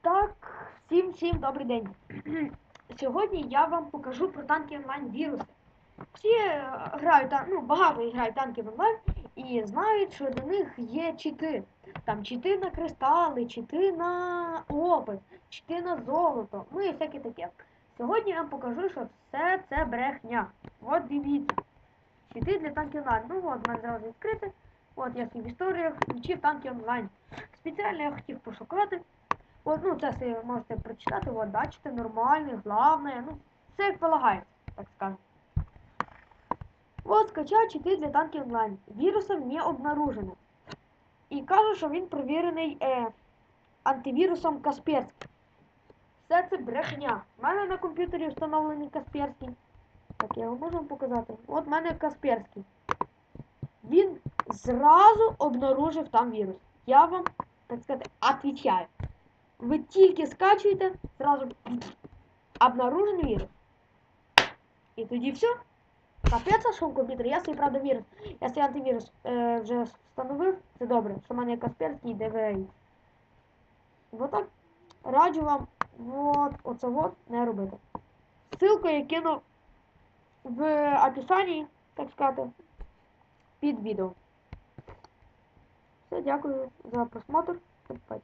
Так, всім всім добрий день. Сьогодні я вам покажу про танки онлайн віруси. Всі е, грають ну, багато грають танки онлайн і знають, що до них є чити. Там чити на кристали, чити на опит, чити на золото, ну і всяке таке. Сьогодні я вам покажу, що все це брехня. От дивіться. Чити для танків онлайн. Ну от, мене зразу відкрите. От я в історіях включив танки онлайн. Спеціально я хотів пошукати. От, ну, це ви можете прочитати, от, бачите, нормальне, главне, ну, все як полагається, так скажем. Вот, скачав чити для танків онлайн. Вірусом не обнаружено. І кажуть, що він провірений е, антивірусом Касперський. Все це брехня. У мене на комп'ютері встановлений Касперський. Так, я його можу вам показати. От в мене Касперський. Він зразу обнаружив там вірус. Я вам, так сказати, отвечаю. Ви тільки скачуєте, зразу обнаружений вірус. І тоді все. Що в комп'ютері, я свій правда вірус. Я свій антивірус е, вже встановив. Це добре, що в мене Касперський DVI. Вот так. Раджу вам вот, оце вот не робити. Ссылку я кину в описанні, так сказати, під відео. Все, дякую за просмотр. До.